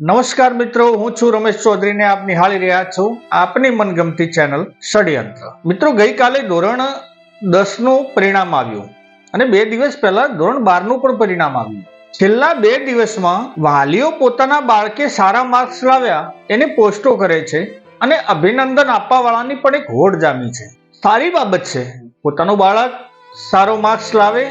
નમસ્કાર મિત્રો, હું છું રમેશ ચૌધરીને આપ નિહાળી રહ્યા છું આપની મનગમતી ચેનલ ષડયંત્ર. મિત્રો, ગઈકાલે ધોરણ દસનું પરિણામ આવ્યું અને બે દિવસ પહેલા ધોરણ બારનું પણ પરિણામ આવ્યું. છેલ્લા બે દિવસમાં વાલીઓ પોતાના બાળકે સારા માર્ક્સ લાવ્યા, એને પોસ્ટો કરે છે અને અભિનંદન આપવા વાળાની પણ એક હોડ જામી છે. સારી બાબત છે, પોતાનું બાળક સારો માર્ક્સ લાવે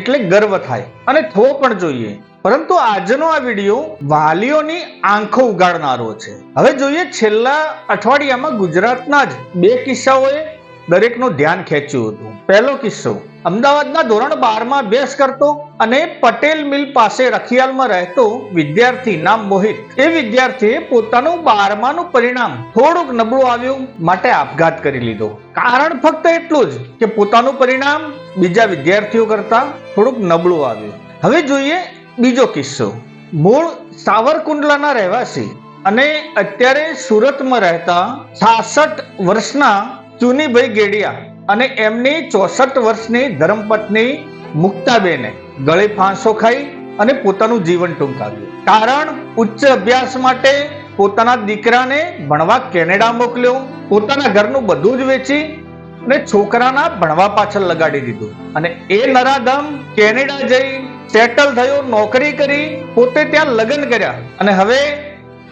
એટલે ગર્વ થાય અને થવો પણ જોઈએ. પરંતુ આજનો આ વીડિયો વાલીઓની આંખો ઉગાડનારો છે. હવે જોઈએ છેલ્લા અઠવાડિયામાં ગુજરાતના જ બે કિસ્સાઓએ દરેકનું ધ્યાન ખેંચ્યું હતું. પહેલો કિસ્સો, અમદાવાદના ધોરણ બારમાં અભ્યાસ કરતો અને પટેલ મિલ પાસે રખિયાલમાં રહેતો વિદ્યાર્થી નામ મોહિત. એ વિદ્યાર્થીએ પોતાનું બારમાનું પરિણામ થોડુંક નબળું આવ્યું માટે આપઘાત કરી લીધો. કારણ ફક્ત એટલું જ કે પોતાનું પરિણામ બીજા વિદ્યાર્થીઓ કરતા થોડુંક નબળું આવ્યું. હવે જોઈએ બીજો કિસ્સો. મૂળ સાવરકુંડલાના રહેવાસી અને અત્યારે સુરતમાં રહેતા છાસઠ વર્ષના ચુનીભાઈ ગેડિયા અને એમની ચોસઠ વર્ષની ધર્મપત્ની મુક્તાબેને ગળે ફાંસો ખાઈ અને પોતાનું જીવન ટૂંકાવ્યું. કારણ ઉચ્ચ અભ્યાસ માટે પોતાના દીકરાને ભણવા કેનેડા મોકલ્યો, પોતાના ઘરનું બધું જ વેચી અને છોકરાના ભણવા પાછળ લગાડી દીધું. અને એ નરાધમ કેનેડા જઈ સેટલ થયો, નોકરી કરી, પોતે ત્યાં લગ્ન કર્યા. અને હવે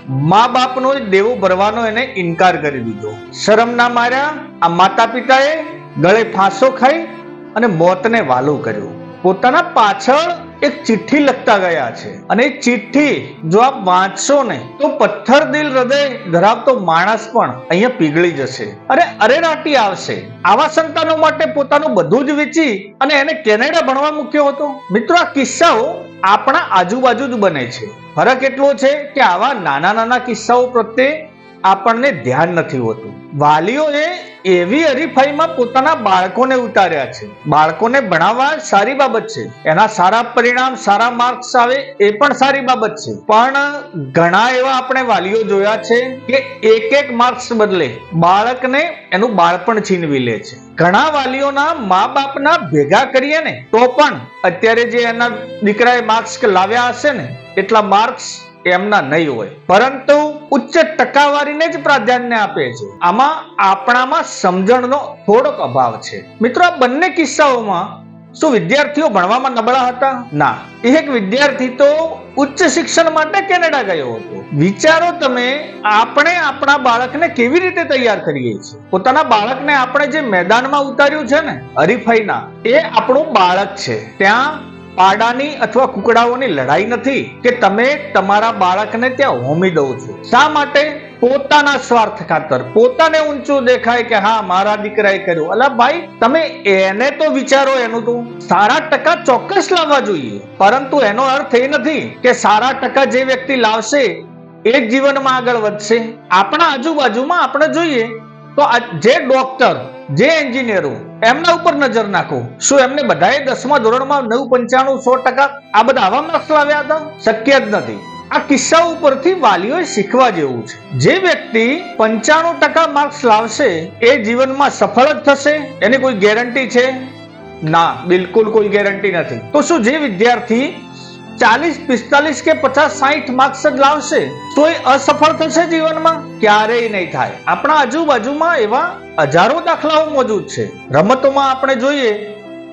મા બાપનો દેવો ભરવાનો એને ઇનકાર કરી દીધો. શરમ ના માર્યા, આ માતા પિતાએ ગળે ફાંસો ખાઈ અને મોતને વાલું કર્યું. પોતાના પાછળ એક ચિઠ્ઠી લખતા ગયા છે. અને એ ચિઠ્ઠી જો આપ વાંચશો ને તો પથ્થર દિલ હૃદય ધરાવતો માણસ પણ અહીંયા પીગળી જશે. અરે અરેરાટી આવશે. આવા સંતાનો માટે પોતાનું બધું જ વેચી અને એને કેનેડા ભણવા મૂક્યો હતો. મિત્રો, આ કિસ્સાઓ આપણા આજુબાજુ જ બને છે. ફરક એટલો છે કે આવા નાના નાના કિસ્સાઓ પ્રત્યે આપણને ધ્યાન નથી હોતું. વાલીઓએ એવી હરીફાઈમાં પોતાના બાળકોને ઉતાર્યા છે. બાળકોને ભણાવવા સારી બાબત છે. એના સારા પરિણામ, સારા માર્ક્સ આવે એ પણ સારી બાબત છે. પણ ઘણા એવા આપણે વાલીઓ જોયા છે કે એક એક માર્ક્સ બદલે બાળકને એનું બાળપણ છીનવી લે છે. ઘણા વાલીઓના મા બાપના ભેગા કરીએ ને, તો પણ અત્યારે જે એના દીકરાએ માર્ક્સ લાવ્યા હશે ને, એટલા માર્ક્સ એમના નહીં હોય. પરંતુ ઉચ્ચ ટકાવારીને જ પ્રાધાન્ય આપે છે. આમાં આપણામાં સમજણનો થોડોક અભાવ છે. મિત્રો, આ બંને કિસ્સાઓમાં શું વિદ્યાર્થીઓ ભણવામાં નબળા હતા? ના. એક વિદ્યાર્થી તો ઉચ્ચ શિક્ષણ માટે કેનેડા ગયો હતો. વિચારો તમે, આપણે આપણા બાળકને કેવી રીતે તૈયાર કરીએ છીએ? પોતાના બાળકને આપણે જે મેદાનમાં ઉતાર્યું છે ને, હરીફાઈના, એ આપણું બાળક છે. ત્યાં પાડાની અથવા કુકડાઓની લડાઈ નથી કે તમે તમારા બાળકને ત્યાં હોમી દો છો. શા માટે? પોતાના સ્વાર્થ ખાતર. પોતાને ઊંચું દેખાય કે હા, મારા દીકરાએ કર્યું. અલા ભાઈ, તમે એને તો વિચારો એનું તો. સારા ટકા ચોક્કસ લાવવા જોઈએ. પરંતુ એનો અર્થ એ નથી કે સારા ટકા જે વ્યક્તિ લાવશે, એ જ જીવનમાં આગળ વધશે. આપણા આજુબાજુમાં આપણે જોઈએ તો જે ડોક્ટર જે એન્જિનિયરો એમના ઉપર નજર નાખો. શું એમને બધાએ દસમા ધોરણમાં નવ પંચાણું સો ટકા આ બધા આવા માર્ક્સ લાવ્યા હતા? શક્ય જ નથી. આ કિસ્સા ઉપરથી વાલીઓએ શીખવા જેવું છે. જે વ્યક્તિ પંચાણું ટકા માર્ક્સ લાવશે, એ જીવનમાં સફળ જ થશે? એની કોઈ ગેરંટી છે? ના, બિલકુલ કોઈ ગેરંટી નથી. તો શું જે વિદ્યાર્થી ચાલીસ, પિસ્તાલીસ કે પચાસ, સાહીઠ માર્ક્સ જ લાવશે. તો એ અસફળ થશે જીવનમાં? ક્યારેય નહીં થાય. આપણા આજુબાજુમાં એવા હજારો દાખલાઓ મોજૂદ છે. રમતોમાં આપણે જોઈએ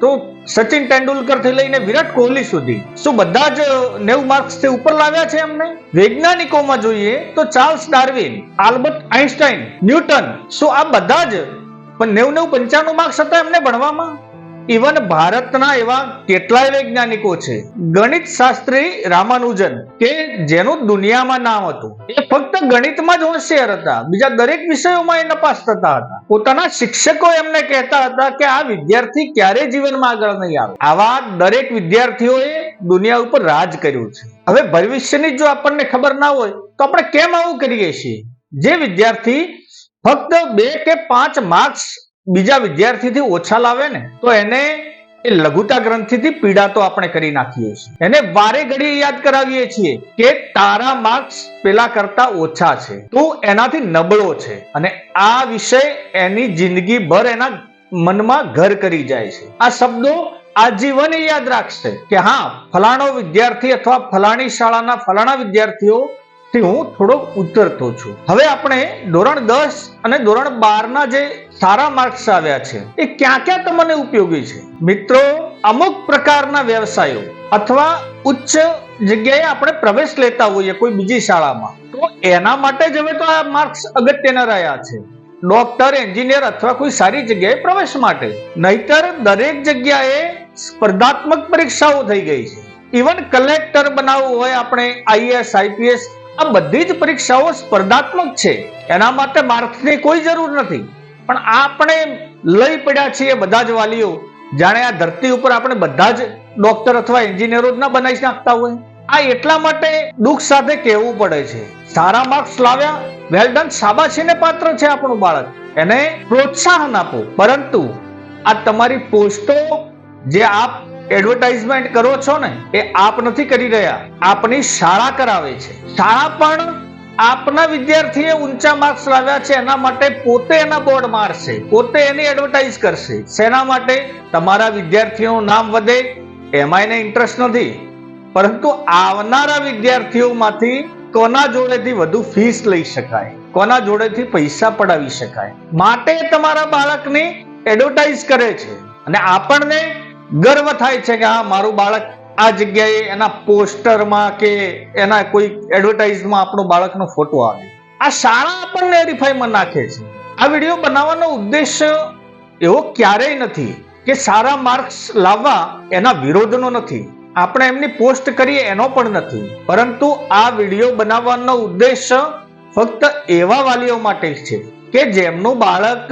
તો સચિન તેંડુલકરથી લઈને વિરાટ કોહલી સુધી. શું બધા જ નેવું માર્ક્સથી ઉપર લાવ્યા છે એમને? વૈજ્ઞાનિકોમાં જોઈએ તો Charles Darwin, Albert Einstein Newton, શું આ બધા જ પણ નેવું નેવું, પંચાણું માર્ક્સ હતા એમને ભણવામાં? ઇવન ભારતના એવા કેટલાય વૈજ્ઞાનિકો છે. ગણિત શાસ્ત્રી રામાનુજન, કે જેનું દુનિયામાં નામ હતું. એ ફક્ત ગણિતમાં જ હોશિયાર હતા. બીજા દરેક વિષયોમાં એ નપાસ થતા હતા. પોતાના શિક્ષકો એમને કહેતા હતા કે આ વિદ્યાર્થી ક્યારે જીવનમાં આગળ નહીં આવે. આવા દરેક વિદ્યાર્થીઓએ દુનિયા ઉપર રાજ કર્યું છે. હવે ભવિષ્યની જો આપણને ખબર ના હોય, તો આપણે કેમ આવું કરીએ છીએ? જે વિદ્યાર્થી ફક્ત બે કે પાંચ માર્ક્સ બીજા વિદ્યાર્થીથી ઓછા લાવે ને, તો એને એ લઘુતા ગ્રંથિથી પીડા તો આપણે કરી નાખીએ છીએ. એને વારે ઘડીએ યાદ કરાવીએ છીએ કે તારા માર્ક્સ પેલા કરતા ઓછા છે. તું એનાથી નબળો છે અને આ વિષય એની જિંદગી ભર એના મનમાં ઘર કરી જાય છે. આ શબ્દો આજીવન યાદ રાખશે કે હા, ફલાણો વિદ્યાર્થી અથવા ફલાણી શાળાના ફલાણા વિદ્યાર્થીઓ થી હું થોડો ઉતરતો છું. હવે આપણે ધોરણ દસ અને ધોરણ બાર ના જે સારા માર્ક્સ આવ્યા છે, એ ક્યાં ક્યાં તમને ઉપયોગી છે? મિત્રો, અમુક પ્રકારના વ્યવસાયો અથવા ઉચ્ચ જગ્યાએ આપણે પ્રવેશ લેતા હોઈએ કોઈ બીજી શાળામાં, તો એના માટે જ હવે તો આ માર્ક્સ અગત્યના રહ્યા છે. ડોક્ટર એન્જિનિયર અથવા કોઈ સારી જગ્યાએ પ્રવેશ માટે. નહીતર દરેક જગ્યાએ સ્પર્ધાત્મક પરીક્ષાઓ થઈ ગઈ છે. ઇવન કલેક્ટર બનાવવું હોય આપણે આઈએસ આઈપીએસ આ બધી જ પરીક્ષાઓ સ્પર્ધાત્મક છે. એના માટે માર્ક્સની કોઈ જરૂર નથી. પણ આપણે લઈ પડ્યા છીએ બધા જ વાલીઓ. જાણે આ ધરતી ઉપર આપણે બધા જ ડોક્ટર અથવા એન્જિનિયરો જ ના બનાવી નાખતા હોય. આ એટલા માટે દુઃખ સાથે કહેવું પડે છે. સારા માર્ક્સ લાવ્યા વેલ ડન શાબાશીને પાત્ર છે આપણું બાળક. એને પ્રોત્સાહન આપો. પરંતુ આ તમારી પોસ્ટો જે આપ એડવર્ટાઇઝમેન્ટ કરો છો ને, એ આપ નથી કરી રહ્યા. આપની શાળા કરાવે છે. શાળા પણ આપના વિદ્યાર્થીએ ઊંચા માર્ક્સ લાવ્યા છે, એના માટે પોતે એના બોર્ડ મારશે, પોતે એની એડવર્ટાઇઝ કરશે. શેના માટે? તમારા વિદ્યાર્થીઓનું નામ વધે એમાં એને ઇન્ટરેસ્ટ નથી. પરંતુ આવનારા વિદ્યાર્થીઓમાંથી કોના જોડેથી વધુ ફીસ લઈ શકાય? કોના જોડેથી પૈસા પડાવી શકાય? માટે તમારા બાળકની એડવર્ટાઇઝ કરે છે. અને આપણને ગર્વ થાય છે કે હા, મારું બાળક આ જગ્યાએ એના પોસ્ટરમાં કે એના કોઈ એડવર્ટાઇઝમાં આપણો બાળકનો ફોટો આવે. આ શાળા આપણને હરીફાઈમાં નાખે છે. આ વીડિયો બનાવવાનો ઉદ્દેશ્ય એવો ક્યારેય નથી કે સારા માર્ક્સ લાવવા એના વિરોધનો નથી. આપણે એમની પોસ્ટ કરીએ એનો પણ નથી. પરંતુ આ વીડિયો બનાવવાનો ઉદ્દેશ ફક્ત એવા વાલીઓ માટે છે કે જેમનું બાળક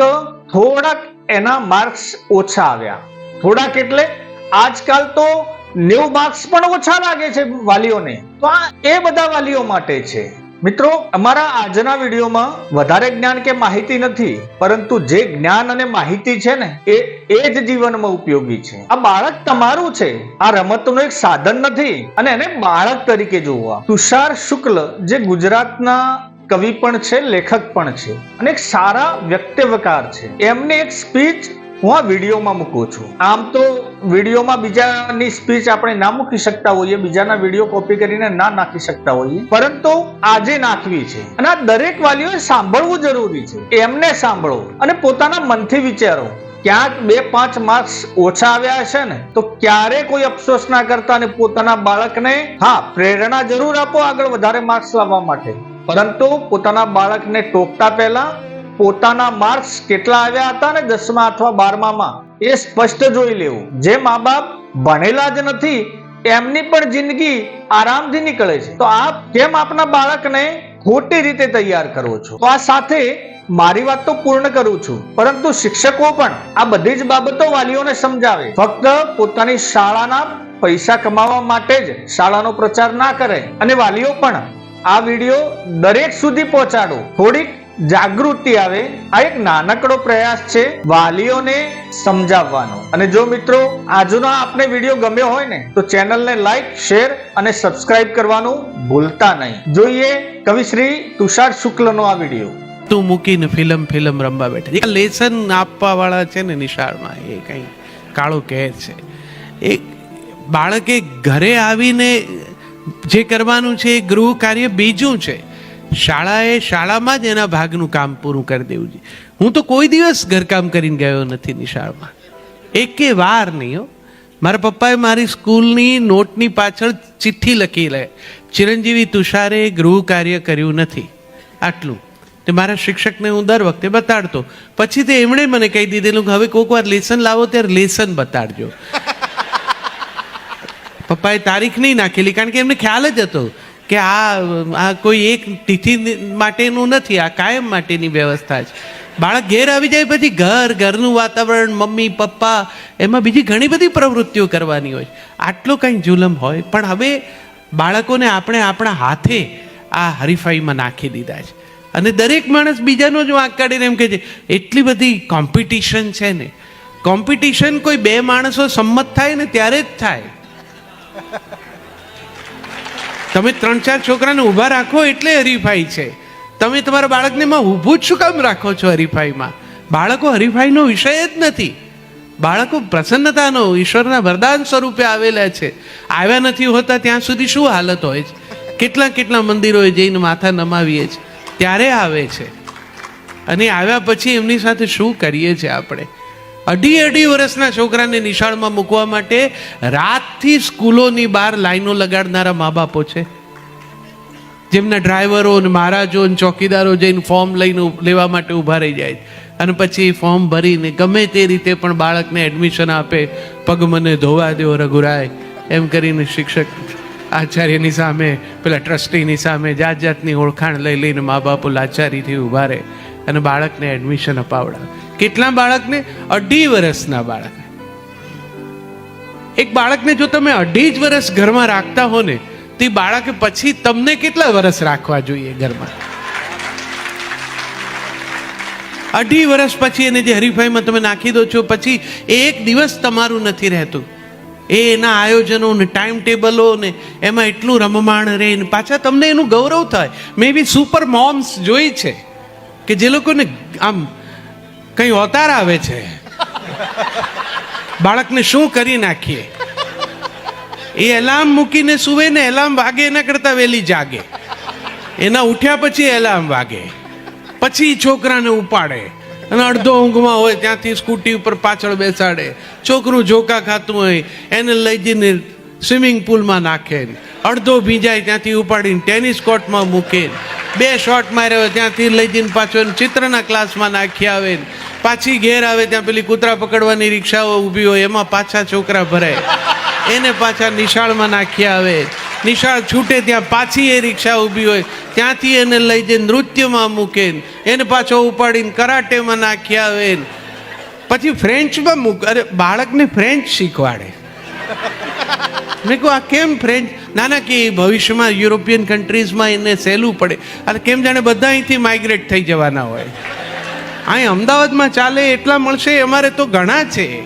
થોડાક એના માર્ક્સ ઓછા આવ્યા. થોડાક એટલે આજકાલ તો નેવું માર્ક્સ પણ ઓછા લાગે છે વાલીઓને. તો આ એ બધા વાલીઓ માટે છે. મિત્રો, અમારા આજના વિડીયોમાં વધારે જ્ઞાન કે માહિતી નથી, પરંતુ જે જ્ઞાન અને માહિતી છે ને, એ એ જ જીવનમાં ઉપયોગી છે. આ બાળક તમારું છે. આ રમતનું એક સાધન નથી. અને એને બાળક તરીકે જોવા. તુષાર શુક્લ, જે ગુજરાતના કવિ પણ છે, લેખક પણ છે, અને એક સારા વ્યક્તિવકાર છે. એમને એક સ્પીચ હું આ વિડીયોમાં મૂકું છું. આમ તો વિડીયોમાં બીજાની સ્પીચ આપણે ના મૂકી શકતા હોઈએ, બીજાના વીડિયો કોપી કરીને ના નાખી શકતા હોઈએ. પરંતુ આજે નાખવી છે. અને આ દરેક વાલીઓએ સાંભળવું જરૂરી છે. એમને સાંભળો અને પોતાના મનથી વિચારો. ક્યાંક બે પાંચ માર્ક્સ ઓછા આવ્યા હશે ને, તો ક્યારે કોઈ અફસોસ ના કરતા અને પોતાના બાળકને, હા, પ્રેરણા જરૂર આપો આગળ વધારે માર્ક્સ લાવવા માટે. પરંતુ પોતાના બાળકને ટોકતા પહેલા પોતાના માર્ક્સ કેટલા આવ્યા હતા ને દસમા અથવા બારમામાં? એ સ્પષ્ટ જોઈ લેવું. જે મા બાપ ભણેલા જ નથી, એમની પણ જિંદગી આરામથી નીકળે છે. તો આપ કેમ આપના બાળકને ખોટી રીતે તૈયાર કરો છો? તો આ સાથે મારી વાત તો પૂર્ણ કરું છું. પરંતુ શિક્ષકો પણ આ બધી જ બાબતો વાલીઓને સમજાવે. ફક્ત પોતાની શાળાના પૈસા કમાવા માટે જ શાળાનો પ્રચાર ના કરે. અને વાલીઓ પણ આ વીડિયો દરેક સુધી પહોંચાડો. થોડીક જાગૃતિ આવે, આ એક નાનકડો પ્રયાસ છે વાલીઓને સમજાવવાનો. અને જો મિત્રો આજનો આપને વીડિયો ગમ્યો હોય ને, તો ચેનલને લાઈક, શેર અને સબસ્ક્રાઇબ કરવાનું ભૂલતા નહીં. જોઈએ કવિશ્રી તુષાર શુક્લનો આ વીડિયો. તું મૂકીને ફિલ્મ ફિલ્મ રમવા બેઠા. લેસન આપવા વાળા છે ને નિશાળમાં, એ કંઈ કાળો કહે છે. એ બાળકે ઘરે આવીને જે કરવાનું છે એ ગૃહ કાર્ય બીજું છે. શાળાએ શાળામાં જ એના ભાગનું કામ પૂરું કરી દેવું છે હું તો કોઈ દિવસ ઘરકામ કરીને ગયો નથી નિશાળમાં. એકે વાર નહીં હો. મારા પપ્પાએ મારી સ્કૂલની નોટની પાછળ ચિઠ્ઠી લખી લે. ચિરંજીવી તુષારે ગૃહ કાર્ય કર્યું નથી. આટલું. તે મારા શિક્ષકને હું દર વખતે બતાડતો. પછી તે એમણે મને કહી દીધેલું કે હવે કોઈક વાર લેસન લાવો ત્યારે લેસન બતાડજો. પપ્પાએ તારીખ નહીં નાખેલી કારણ કે એમને ખ્યાલ જ હતો. કે આ આ કોઈ એક તિથિ માટેનું નથી, આ કાયમ માટેની વ્યવસ્થા છે. બાળક ઘેર આવી જાય પછી ઘર, ઘરનું વાતાવરણ, મમ્મી, પપ્પા, એમાં બીજી ઘણી બધી પ્રવૃત્તિઓ કરવાની હોય આટલો કંઈ જુલમ હોય, પણ હવે બાળકોને આપણે આપણા હાથે આ હરીફાઈમાં નાખી દીધા છે. અને દરેક માણસ બીજાનો જ વાંક કાઢીને એમ કહે છે, એટલી બધી કોમ્પિટિશન છે ને. કોમ્પિટિશન કોઈ બે માણસો સંમત થાય ને ત્યારે જ થાય. તમે ત્રણ ચાર છોકરાને ઊભા રાખો એટલે હરીફાઈ છે. તમે તમારા બાળકને માં ઊભું જ શું કામ રાખો છો હરીફાઈમાં? બાળકો હરીફાઈનો વિષય જ નથી. બાળકો પ્રસન્નતાનો, ઈશ્વરના વરદાન સ્વરૂપે આવેલા છે. આવ્યા નથી હોતા ત્યાં સુધી શું હાલત હોય છે? કેટલા કેટલા મંદિરોએ જઈને માથા નમાવીએ છીએ ત્યારે આવે છે. અને આવ્યા પછી એમની સાથે શું કરીએ છીએ આપણે? અઢી અઢી વર્ષના છોકરાને નિશાળમાં મૂકવા માટે રાતથી સ્કૂલોની બહાર લાઈનો લગાડનારા મા બાપો છે. જેમના ડ્રાઈવરો ને મહારાજો ચોકીદારો જઈને ફોર્મ લઈને લેવા માટે ઊભા રહી જાય અને પછી ફોર્મ ભરીને ગમે તે રીતે પણ બાળકને એડમિશન આપે, પગ મને ધોવા દો રઘુરાય, એમ કરીને શિક્ષક આચાર્યની સામે, પેલા ટ્રસ્ટીની સામે જાત જાતની ઓળખાણ લઈ લઈને મા બાપો લાચારીથી ઊભા રહે અને બાળકને એડમિશન અપાવડા કેટલા બાળકને? અઢી વર્ષના બાળક. એક બાળકને જો તમે અઢી જ વર્ષ ઘરમાં રાખતા હો ને, તે બાળક પછી તમને કેટલા વર્ષ રાખવા જોઈએ ઘરમાં? અઢી વર્ષ પછી એને જે હરીફાઈમાં તમે નાખી દો છો, પછી એક દિવસ તમારું નથી રહેતું. એ એના આયોજનો ને ટાઈમ ટેબલો ને એમાં એટલું રમમાણ રહે ને પાછા તમને એનું ગૌરવ થાય. મેં બી સુપર મોમ્સ જોઈ છે કે જે લોકોને આમ કંઈ અવતાર આવે છે? બાળકને શું કરી નાખીએ? એ એલાર્મ મૂકીને સુવે ને એલાર્મ વાગે એના કરતાં વહેલી જાગે. એના ઉઠ્યા પછી એલાર્મ વાગે. પછી છોકરાને ઉપાડે. અને અડધો ઊંઘમાં હોય ત્યાંથી સ્કૂટી ઉપર પાછળ બેસાડે. છોકરું જોકા ખાતું હોય, એને લઈ જઈને સ્વિમિંગ પુલમાં નાખે. અડધો ભીંજાય ત્યાંથી ઉપાડીને ટેનિસ કોર્ટમાં મૂકે. બે શોટ માર્યો, ત્યાંથી લઈ જઈને પાછો એને ચિત્રના ક્લાસમાં નાખી આવે પાછી ઘેર આવે, ત્યાં પેલી કૂતરા પકડવાની રિક્ષાઓ ઊભી હોય, એમાં પાછા છોકરા ભરાય. એને પાછા નિશાળમાં નાખી આવે. નિશાળ છૂટે ત્યાં પાછી એ રિક્ષા ઊભી હોય. ત્યાંથી એને લઈ જઈને નૃત્યમાં મૂકે એને પાછો ઉપાડીને કરાટેમાં નાખી આવે પછી ફ્રેન્ચમાં મૂક અરે, બાળકને ફ્રેન્ચ શીખવાડે. મેં કહું આ કેમ ફ્રેન્ચ ના ના કે ભવિષ્યમાં યુરોપિયન કન્ટ્રીઝમાં એને સહેલું પડે. અને કેમ જાણે બધા અહીંથી માઇગ્રેટ થઈ જવાના હોય. અહીં અમદાવાદમાં ચાલે એટલા મળશે, અમારે તો ઘણા છે.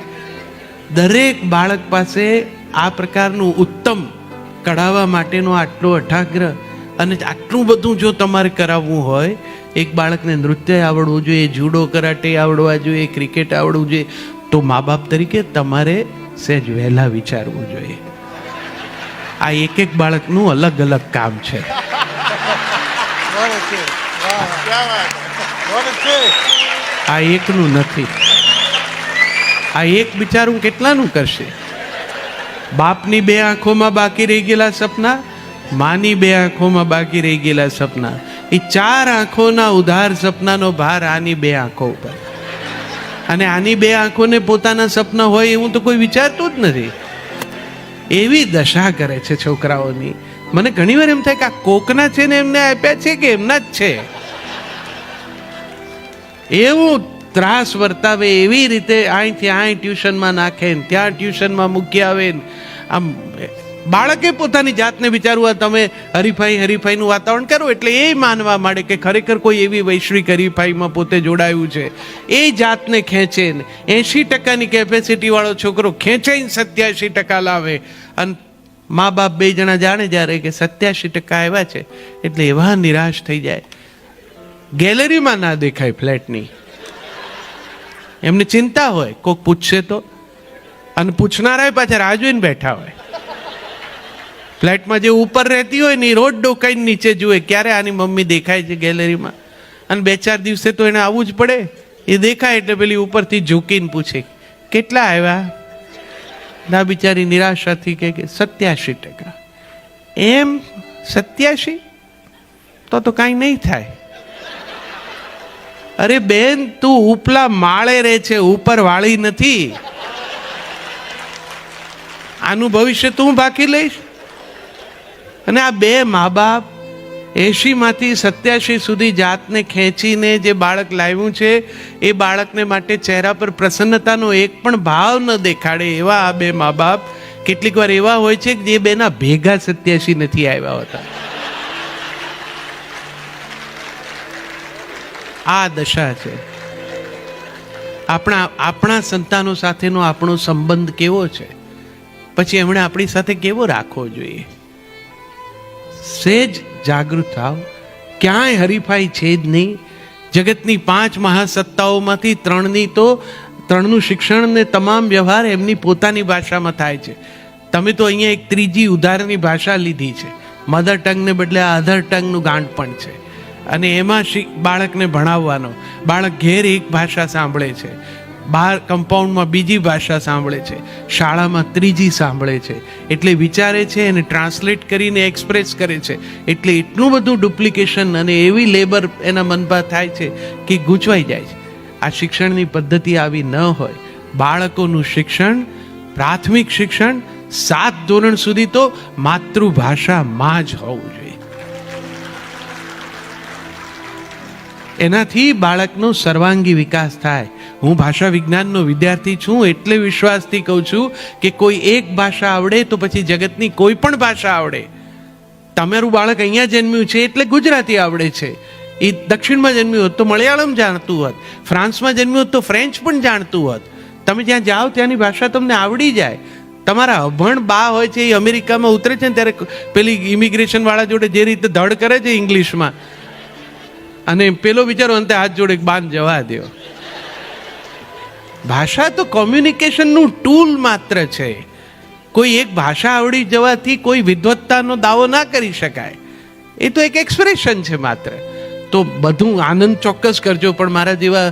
દરેક બાળક પાસે આ પ્રકારનું ઉત્તમ કઢાવવા માટેનો આટલો અઠાગ્રહ અને આટલું બધું જો તમારે કરાવવું હોય, એક બાળકને નૃત્ય આવડવું જોઈએ, જુડો, કરાટે આવડવા જોઈએ, ક્રિકેટ આવડવું જોઈએ, તો મા બાપ તરીકે તમારે સહેજ વહેલા વિચારવું જોઈએ. આ એક એક બાળકનું અલગ અલગ કામ છે. આ એકનું નથી. આ એક બિચારું કેટલાનું કરશે? બાપની બે આંખોમાં બાકી રહી ગયેલા સપના માની બે આંખોમાં બાકી રહી ગયેલા સપના. એ ચાર આંખોના ઉધાર સપનાનો ભાર આની બે આંખો ઉપર. અને આની બે આંખોને પોતાના સપના હોય એવું તો કોઈ વિચારતું જ નથી. એવી દશા કરે છે છોકરાઓની. મને ઘણીવાર એમ થાય કે આ કોકના છે ને એમને આપ્યા છે કે એમના જ છે? એવું ત્રાસ વર્તાવે, એવી રીતે અહીંથી અહીં ટ્યુશનમાં નાખે ત્યાં ટ્યુશનમાં મૂકી આવે ને આમ બાળકે પોતાની જાતને વિચારવું તમે હરીફાઈ, હરીફાઈનું વાતાવરણ કરો. એટલે એ માનવા માંડે કે ખરેખર કોઈ એવી વૈશ્વિક હરીફાઈમાં પોતે જોડાયું છે. એ જાતને ખેંચે ને. એંશી ટકાની કેપેસિટીવાળો છોકરો ખેંચાઈને સત્યાસી ટકા લાવે. અને મા બાપ બે જણા જાણે જ્યારે કે સત્યાસી ટકા આવ્યા છે, એટલે એવા નિરાશ થઈ જાય. ગેલેરીમાં ના દેખાય ફ્લેટની. એમને ચિંતા હોય કોઈક પૂછશે તો. અને પૂછનારા પાછા રાહ જોઈને બેઠા હોય. ફ્લેટમાં જે ઉપર રહેતી હોય ને એ રોજ ડોકાઈને નીચે જુએ, ક્યારે આની મમ્મી દેખાય છે ગેલેરીમાં? અને બે ચાર દિવસે તો એને આવવું જ પડે. એ દેખાય એટલે પેલી ઉપરથી ઝૂકીને પૂછે, કેટલા આવ્યા? ના બિચારી નિરાશાથી કહે કે સત્યાશી ટકા. એમ? સત્યાશી તો તો કાંઈ નહીં થાય. અરે બેન, તું ઉપલા માળે રહે છે ઉપર વાળી નથી. આનું ભવિષ્ય તું બાકી લઈશ. અને આ બે મા બાપ એંશીમાંથી સત્યાશી સુધી જાતને ખેંચીને જે બાળક લાવ્યું છે, એ બાળકને માટે ચહેરા પર પ્રસન્નતાનો એક પણ ભાવ ન દેખાડે એવા આ બે મા બાપ કેટલીક વાર એવા હોય છે કે જે બેના ભેગા સત્યાશી નથી આવ્યા હોતા. આ દશા છે. આપણા આપણા સંતાનો સાથેનો આપણો સંબંધ કેવો છે? પછી એમણે આપણી સાથે કેવો રાખવો જોઈએ? સેજ જાગૃત થાવ. ક્યાંય હરીફાઈ છે જ નહીં. જગતની પાંચ મહાસત્તાઓમાંથી ત્રણની તો, ત્રણનું શિક્ષણ ને તમામ વ્યવહાર એમની પોતાની ભાષામાં થાય છે. તમે તો અહીંયા એક ત્રીજી ઉદાહરણની ભાષા લીધી છે. મધર ટંગને બદલે અધર ટંગનું ગાંઠ પણ છે. અને એમાં બાળકને ભણાવવાનો. બાળક ઘેર એક ભાષા સાંભળે છે. બહાર કમ્પાઉન્ડમાં બીજી ભાષા સાંભળે છે. શાળામાં ત્રીજી સાંભળે છે. એટલે વિચારે છે અને ટ્રાન્સલેટ કરીને એક્સપ્રેસ કરે છે. એટલે એટલું બધું ડુપ્લિકેશન અને એવી લેબર એના મનમાં થાય છે કે ગૂંચવાઈ જાય છે. આ શિક્ષણની પદ્ધતિ આવી ન હોય. બાળકોનું શિક્ષણ, પ્રાથમિક શિક્ષણ સાત ધોરણ સુધી તો માતૃભાષામાં જ હોવું જોઈએ. એનાથી બાળકનો સર્વાંગી વિકાસ થાય. હું ભાષા વિજ્ઞાનનો વિદ્યાર્થી છું, એટલે વિશ્વાસથી કહું છું કે કોઈ એક ભાષા આવડે તો પછી જગતની કોઈ પણ ભાષા આવડે. તમારું બાળક અહીંયા જન્મ્યું છે એટલે ગુજરાતી આવડે છે. એ દક્ષિણમાં જન્મ્યું હોત તો મલયાળમ જાણતું હોત. ફ્રાન્સમાં જન્મ્યું હોત તો ફ્રેન્ચ પણ જાણતું હોત. તમે જ્યાં જાઓ ત્યાંની ભાષા તમને આવડી જાય. તમારા અભણ બા હોય છે એ અમેરિકામાં ઉતરે છે ને ત્યારે પેલી ઇમિગ્રેશન વાળા જોડે જે રીતે ધડ કરે છે ઇંગ્લિશમાં. અને પેલો વિચારો, અંતે હાથ જોડે બાંધ જવા દો ભાષા તો કોમ્યુનિકેશનનું ટૂલ માત્ર છે. કોઈ એક ભાષા આવડી જવાથી કોઈ વિદ્વત્તાનો દાવો ના કરી શકાય. એ તો એક એક્સપ્રેશન છે માત્ર. તો બધું આનંદ ચોક્કસ કરજો. પણ મારા જેવા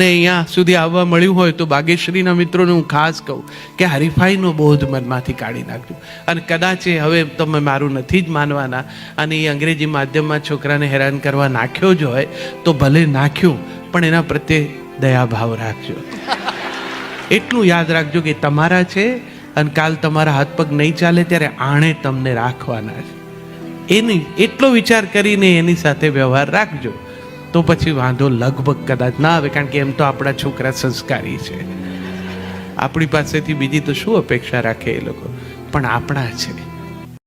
ને અહીંયા સુધી આવવા મળ્યું હોય તો બાગેશ્રીના મિત્રોને હું ખાસ કહું કે હરીફાઈનો બોધ મનમાંથી કાઢી નાખજો. અને કદાચ એ હવે તમે મારું નથી જ માનવાના અને એ અંગ્રેજી માધ્યમમાં છોકરાને હેરાન કરવા નાખ્યો જ હોય તો ભલે નાખ્યું, પણ એના પ્રત્યે દયાભાવ રાખજો. એટલું યાદ રાખજો કે તમારા છે અને કાલ તમારા હાથ પગ નહીં ચાલે ત્યારે આણે તમને રાખવાના છે. એની એટલો વિચાર કરીને એની સાથે વ્યવહાર રાખજો. તો પછી વાંધો લગભગ કદાચ ના આવે, કારણ કે એમ તો આપણા છોકરા સંસ્કારી છે. આપણી પાસેથી બીજી તો શું અપેક્ષા રાખે એ લોકો? પણ આપણા છે.